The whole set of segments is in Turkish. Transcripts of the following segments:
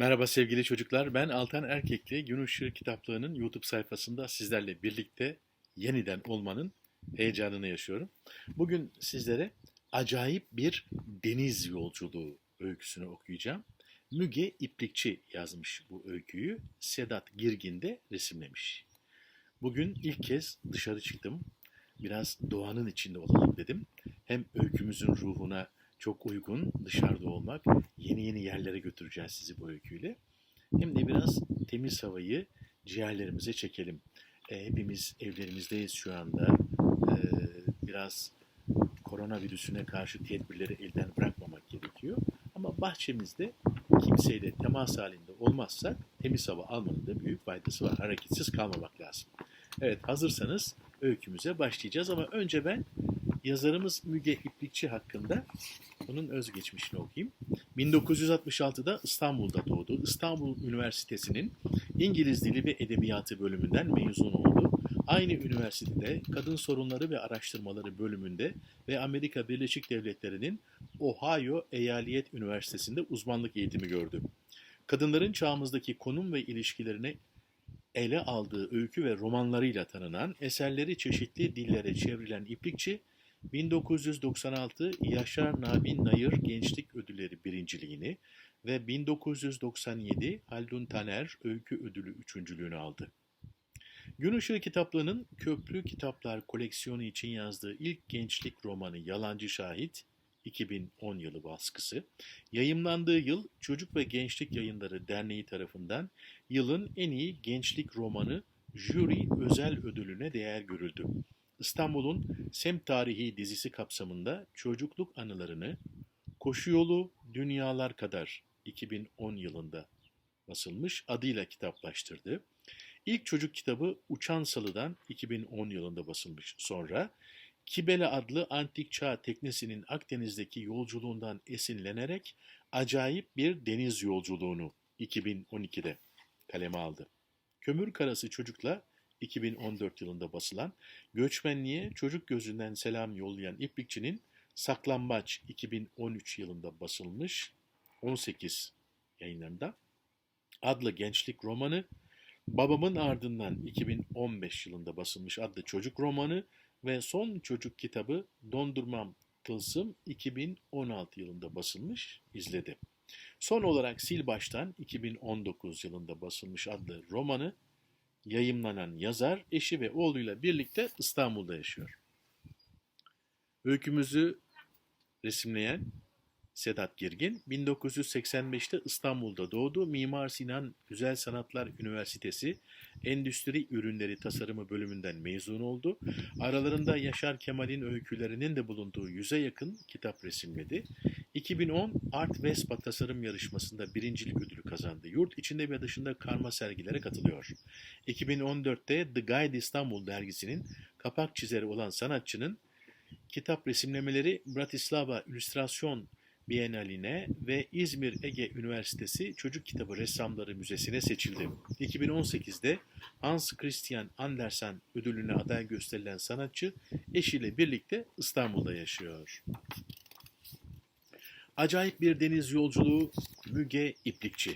Merhaba sevgili çocuklar. Ben Altan Erkekli Gün Işığı Kitaplığı'nın YouTube sayfasında sizlerle birlikte yeniden olmanın heyecanını yaşıyorum. Bugün sizlere acayip bir deniz yolculuğu öyküsünü okuyacağım. Müge İplikçi yazmış bu öyküyü. Sedat Girgin de resimlemiş. Bugün ilk kez dışarı çıktım. Biraz doğanın içinde olalım dedim. Hem öykümüzün ruhuna çok uygun dışarıda olmak, yeni yeni yerlere götüreceğiz sizi bu öyküyle. Hem de biraz temiz havayı ciğerlerimize çekelim. E, hepimiz evlerimizdeyiz şu anda. E, biraz koronavirüsüne karşı tedbirleri elden bırakmamak gerekiyor. Ama bahçemizde kimseyle temas halinde olmazsak temiz hava almanın da büyük faydası var. Hareketsiz kalmamak lazım. Evet hazırsanız öykümüze başlayacağız ama önce ben yazarımız Müge İplikçi hakkında onun özgeçmişini okuyayım. 1966'da İstanbul'da doğdu. İstanbul Üniversitesi'nin İngiliz Dili ve Edebiyatı bölümünden mezun oldu. Aynı üniversitede Kadın Sorunları ve Araştırmaları bölümünde ve Amerika Birleşik Devletleri'nin Ohio Eyaliyet Üniversitesi'nde uzmanlık eğitimi gördü. Kadınların çağımızdaki konum ve ilişkilerine ele aldığı öykü ve romanlarıyla tanınan, eserleri çeşitli dillere çevrilen İplikçi, 1996 Yaşar Nabi Nayır Gençlik Ödülleri birinciliğini ve 1997 Haldun Taner Öykü Ödülü üçüncülüğünü aldı. Gün Işığı kitaplığının Köprü Kitaplar koleksiyonu için yazdığı ilk gençlik romanı Yalancı Şahit, 2010 yılı baskısı, yayımlandığı yıl Çocuk ve Gençlik Yayınları Derneği tarafından yılın en iyi gençlik romanı jüri özel ödülüne değer görüldü. İstanbul'un Semt Tarihi dizisi kapsamında çocukluk anılarını Koşu Yolu Dünyalar Kadar 2010 yılında basılmış adıyla kitaplaştırdı. İlk çocuk kitabı Uçan Salı'dan 2010 yılında basılmış. Sonra Kibele adlı antik çağ teknesinin Akdeniz'deki yolculuğundan esinlenerek acayip bir deniz yolculuğunu 2012'de kaleme aldı. Kömür Karası Çocuk'la 2014 yılında basılan Göçmenliğe Çocuk Gözünden Selam Yollayan İplikçi'nin Saklambaç 2013 yılında basılmış 18 yayınlarında adlı gençlik romanı Babamın Ardından 2015 yılında basılmış adlı çocuk romanı ve son çocuk kitabı Dondurmam Tılsım 2016 yılında basılmış izledi. Son olarak Sil Baştan 2019 yılında basılmış adlı romanı yayımlanan yazar eşi ve oğluyla birlikte İstanbul'da yaşıyor. Öykümüzü resimleyen Sedat Girgin 1985'te İstanbul'da doğdu. Mimar Sinan Güzel Sanatlar Üniversitesi Endüstri Ürünleri Tasarımı bölümünden mezun oldu. Aralarında Yaşar Kemal'in öykülerinin de bulunduğu yüze yakın kitap resimledi. 2010 Art Vespa tasarım yarışmasında birincilik ödülü kazandı. Yurt içinde ve dışında karma sergilere katılıyor. 2014'te The Guide İstanbul dergisinin kapak çizeri olan sanatçının kitap resimlemeleri Bratislava İllüstrasyon Biennaline ve İzmir Ege Üniversitesi Çocuk Kitabı Ressamları Müzesi'ne seçildi. 2018'de Hans Christian Andersen ödülüne aday gösterilen sanatçı eşiyle birlikte İstanbul'da yaşıyor. Acayip bir deniz yolculuğu Müge İplikçi.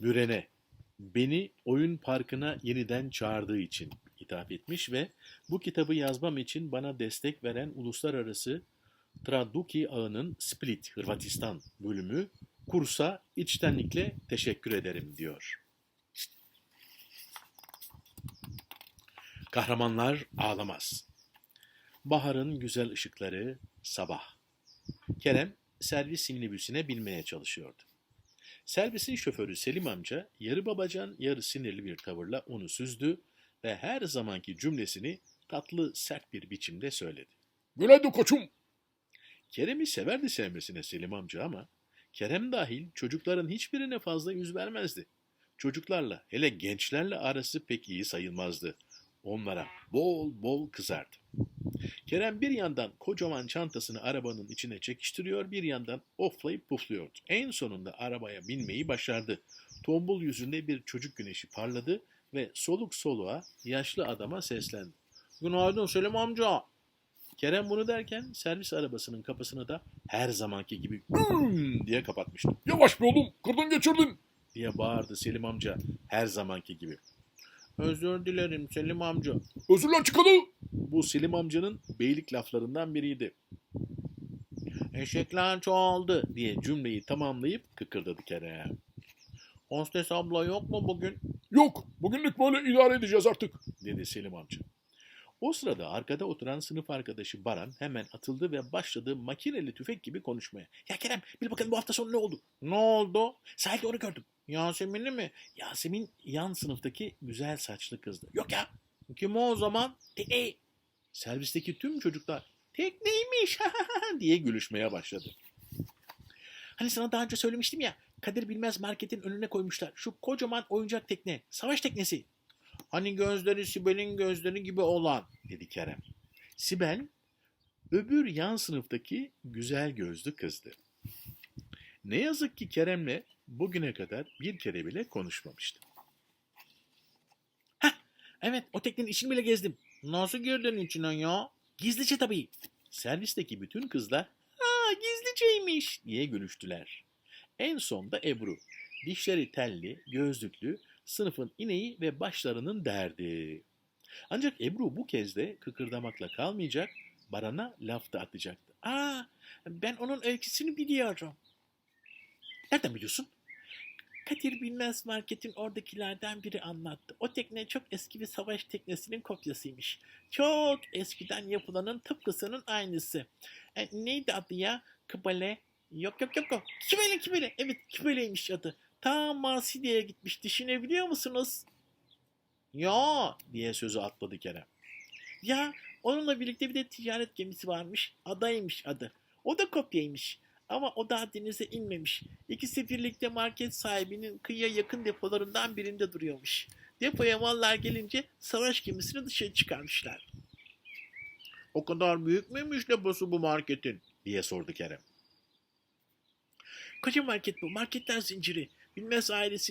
Mürene, beni oyun parkına yeniden çağırdığı için hitap etmiş ve bu kitabı yazmam için bana destek veren uluslararası Traduki ağının Split, Hırvatistan bölümü kursa içtenlikle teşekkür ederim diyor. Kahramanlar ağlamaz. Baharın güzel ışıkları sabah. Kerem servis minibüsüne binmeye çalışıyordu. Servisin şoförü Selim amca yarı babacan yarı sinirli bir tavırla onu süzdü ve her zamanki cümlesini tatlı sert bir biçimde söyledi. Günaydın koçum. Kerem'i severdi sevmesine Selim amca ama Kerem dahil çocukların hiçbirine fazla yüz vermezdi. Çocuklarla hele gençlerle arası pek iyi sayılmazdı. Onlara bol bol kızardı. Kerem bir yandan kocaman çantasını arabanın içine çekiştiriyor, bir yandan oflayıp pufluyordu. En sonunda arabaya binmeyi başardı. Tombul yüzünde bir çocuk güneşi parladı ve soluk soluğa yaşlı adama seslendi. Günaydın Selim amca. Kerem bunu derken servis arabasının kapısını da her zamanki gibi güm diye kapatmıştı. Yavaş be oğlum kırdın geçirdin. diye bağırdı Selim amca her zamanki gibi. Özür dilerim Selim amca. Özürler çıkalı. Bu Selim amcanın beylik laflarından biriydi. Eşekler çoğaldı diye cümleyi tamamlayıp kıkırdadı Kerem. Hostes abla yok mu bugün? Yok bugünlük böyle idare edeceğiz artık. dedi Selim amca. O sırada arkada oturan sınıf arkadaşı Baran hemen atıldı ve başladı makineli tüfek gibi konuşmaya. Ya Kerem bil bakalım bu hafta sonu ne oldu? Ne oldu? Sahilde onu gördüm. Yasemin'i mi? Yasemin yan sınıftaki güzel saçlı kızdı. Yok ya. Kim o o zaman? Tekne. Servisteki tüm çocuklar tekneymiş diye gülüşmeye başladı. Hani sana daha önce söylemiştim ya Kadir Bilmez marketin önüne koymuşlar. Şu kocaman oyuncak tekne. Savaş teknesi. Hani gözleri Sibel'in gözleri gibi olan dedi Kerem. Sibel öbür yan sınıftaki güzel gözlü kızdı. Ne yazık ki Kerem'le bugüne kadar bir kere bile konuşmamıştı. Heh, evet o teknenin içini bile gezdim. Nasıl girdin içine ya? Gizlice tabii. Servisteki bütün kızlar ha gizliceymiş diye gülüştüler. En son da Ebru. Dişleri telli, gözlüklü, sınıfın ineği ve başlarının derdi. Ancak Ebru bu kez de kıkırdamakla kalmayacak, Baran'a laf da atacaktı. Aa, ben onun öyküsünü biliyorum. Nereden biliyorsun? Kadir Bilmez Market'in oradakilerden biri anlattı. O tekne çok eski bir savaş teknesinin kopyasıymış. Çok eskiden yapılanın tıpkısının aynısı. E, neydi adı ya? Kıbale? Yok yok yok. yok. Kibele Kibele. Evet Kibele'ymiş adı. Ta Marsilya'ya gitmiş. Düşünebiliyor musunuz? Ya diye sözü atladı Kerem. Ya onunla birlikte bir de ticaret gemisi varmış. Adaymış adı. O da kopyaymış. Ama o daha denize inmemiş. İkisi birlikte market sahibinin kıyıya yakın depolarından birinde duruyormuş. Depoya mallar gelince savaş gemisini dışarı çıkarmışlar. O kadar büyük müymüş deposu bu marketin? diye sordu Kerem. Koca market bu. Marketler zinciri. Bilmez ailesi